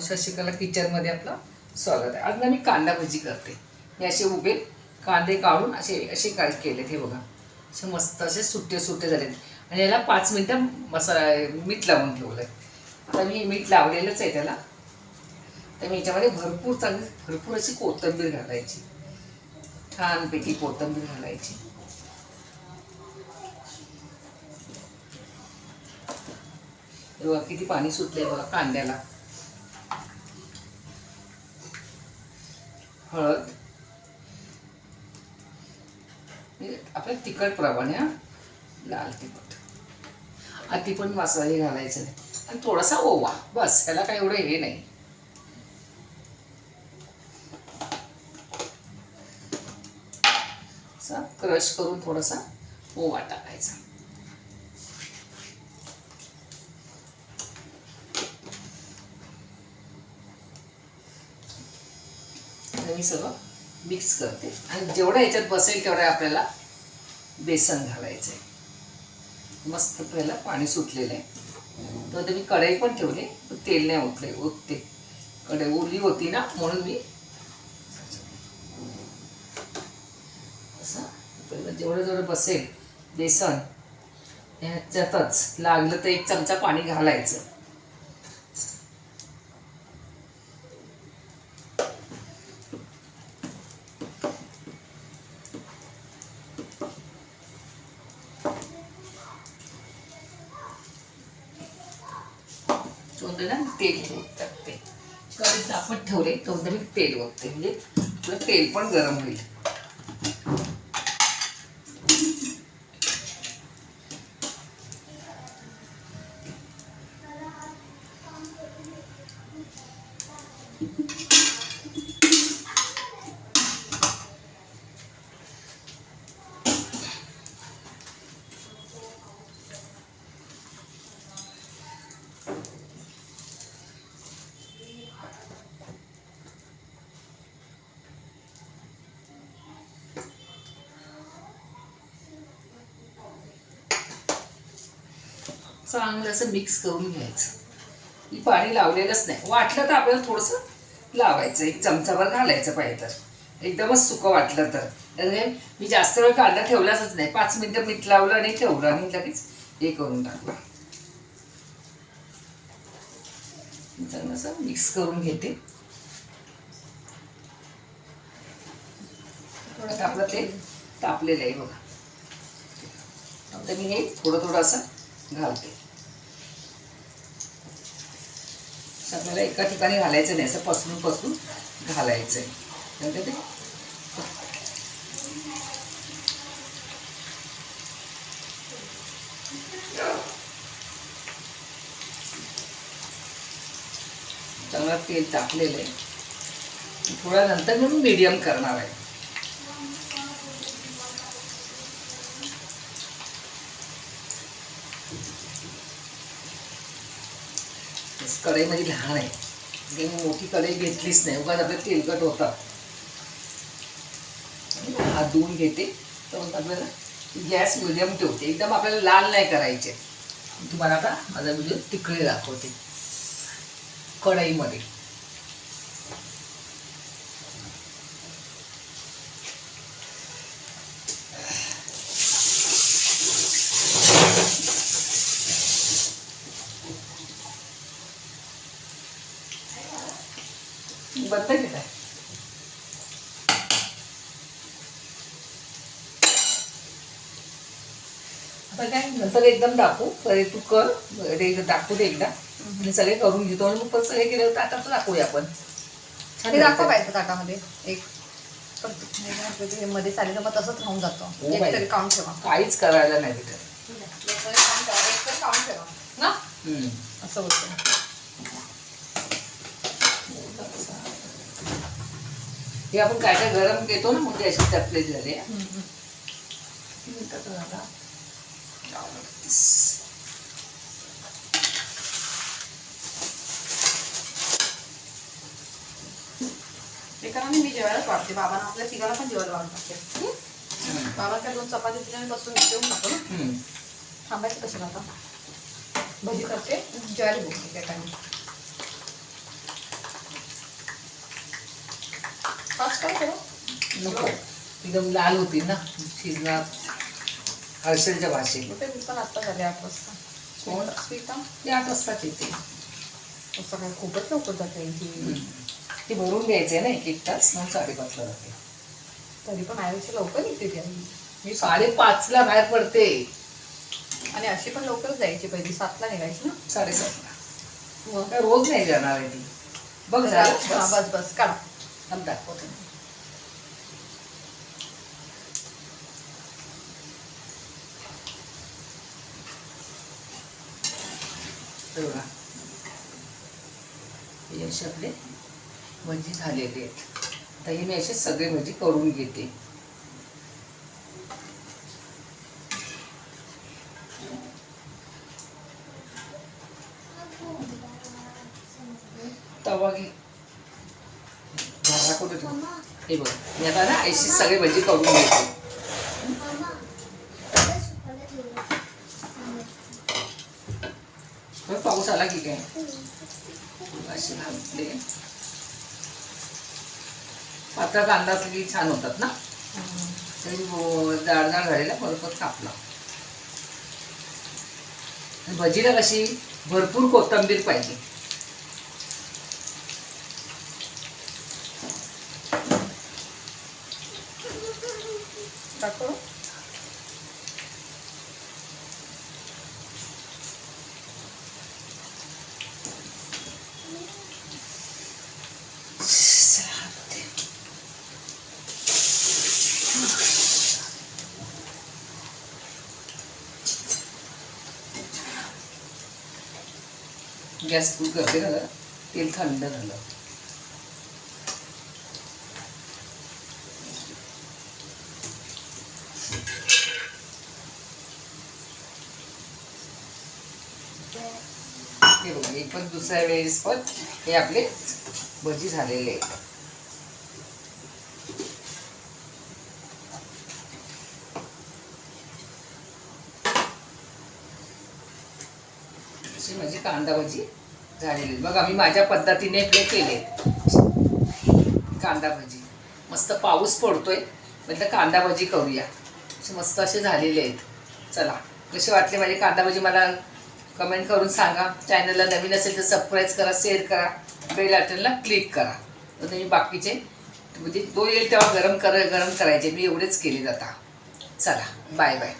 शशिकला किचनमध्ये आपलं स्वागत आहे. आज ना मी कांदा भजी करते. मी असे उभे कांदे काढून असे असे काय केलेत हे बघा. असे मस्त असे सुट्टे सुट्टे झालेत. आणि याला पाच मिनटं मसाला मीठ लावून ठेवलं आहे आता मी मीठ लावलेलंच आहे त्याला. तर मी याच्यामध्ये भरपूर चांगली भरपूर अशी कोथंबीर घालायची. छानपैकी कोथंबीर घालायची. बघा किती पाणी सुटलंय बघा कांद्याला. हळद हे आपल्या तिखट प्रमाणे लाल तिखट. अति पण मसाले घालायचे. नाही आणि थोडासा ओवा. बस ह्याला काय एवढं हे नाही. असा क्रश करून थोडासा ओवा टाकायचा. आता मी सगळं मिक्स करते. आणि जेवढं याच्यात बसेल तेवढं आपल्याला बेसन घालायचं आहे मस्त पहिला पाणी सुटलेलं आहे तर मी कढई पण ठेवली पण तेल नाही ओतले ओतते. कढई ओली होती ना म्हणून मी असं पहिलं जेवढं जेवढं बसेल बेसन ह्याच्यातच लागलं तर एक चमचा पाणी घालायचं. तोंडाला तेल ओततात टाकते कढईत आपण ठेवले चौदा मी तेल बघते म्हणजे आपलं तेल पण गरम होईल. चांगलं असं मिक्स करून घ्यायचं. ही पाणी लावलेलंच नाही. वाटलं तर आपल्याला थोडंसं लावायचं. एक चमचाभर घालायचं पाहिजे तर. एकदमच सुकं वाटलं तर. मी जास्त वेळ कांदा ठेवलाच नाही. पाच मिनटं मीठ लावलं आणि ठेवलं आणि लगेच हे करून टाकलं. चांगलं असं मिक्स करून घेते. थोडं आपलं ते तापलेलं आहे बघा. आता मी हे थोडं थोडं असं घालते. असं एका ठिकाणी घालायचं नाही असं पसरून पसरून घालायचं आहे नंतर ते. चांगलं तेल टाकलेलं आहे. थोडा नंतर मी मीडियम करणार आहे. कढई कढईमध्ये लहान आहे. म्हणजे मी मोठी कढई घेतलीच नाही. उगाच आपल्या तेलकट होतात. हात धुवून घेते. तर मग आपल्याला गॅस मिडियम ठेवते. एकदम आपल्याला लाल नाही करायचे. तुम्हाला आता माझा व्हिडिओ तिकडे दाखवते. कढईमध्ये. आहे आता काय नंतर एकदम दाखवू. पहिले तू कर दाखवू दे एकदा. सगळे करून घेतो आणि मग परत सगळे केले तर आता दाखवूया आपण. छान ते दाखव लागतं. पाहिजे ताटामध्ये एक. मध्ये चालेल मग तसंच राहून जातं. हो एक बाई. तरी काउंट ठेवा. काहीच करायला नाही तिथं एक तरी count ठेवा, एक तरी काउंट ठेवा. ना. असं होतं. हे आपण काय काय गरम घेतो ना ते अशी टपलेली झाली. ते करा मी जेवायलाच वाढते बाबांना आपल्या तिघाला पण जेवायला वाढ टाकते. बाबा काय दोन चपाती आणि बसून जेवून टाकू ना. थांबायचं कशाला आता? भजी करते. जेवायला त्या पाच काय करू नको. एकदम लाल होती ना शिजणार. हर्षलच्या भाषेत. मी पण आत्ता झाले आठ वाजता. कोण? स्वीटा ते आठ वाजताच येते. असं काय खूपच लवकर जाते ते भरून घ्यायचे ना एक एक तास मग साडेपाचला जाते. तरी पण आयुष्य लवकर निघते ती. आई. मी साडेपाचला बाहेर पडते. आणि अशी पण लवकरच जायची पहिली. सातला निघायची ना? साडेसातला. रोज नाही जाणार आहे ती. बघ. बस बस काढा. थांब दाखवते हे बघा हे असे आपले भजी झालेले आहेत. तर हे मी असे सगळे भजी करून घेते. झाला हे बघ मी आता ना अशी सगळे भजी करून घेते. पाऊस आला की काय? अशी घालते पातळ कांदा असला की छान होतात ना? तरी हो, जाड जाड झालेला परत कापला. भजीला कशी भरपूर कोथिंबीर पाहिजे दाखव गॅस फुल करते ना तेल थंड झालं. हे बघा हे पण दुसऱ्या वेळेस पण हे आपले भजी झालेले आहेत. कांदा भजी झालेली आहेत. आम्ही माझ्या पद्धतीने प्ले केले कांदा भजी. मस्त पाऊस पडतोय म्हटलं कांदा भजी करूया. मस्त असे झालेले आहेत. चला कसे वाटले माझे कांदा भजी? मला कमेंट करून सांगा. चॅनलला नवीन असेल तर सबस्क्राईब करा शेअर करा. बेल आयटनला क्लिक करा. तर तुम्ही बाकीचे म्हणजे तो येईल तेव्हा गरम कर गरम करायचे. मी एवढेच केले जाता चला बाय बाय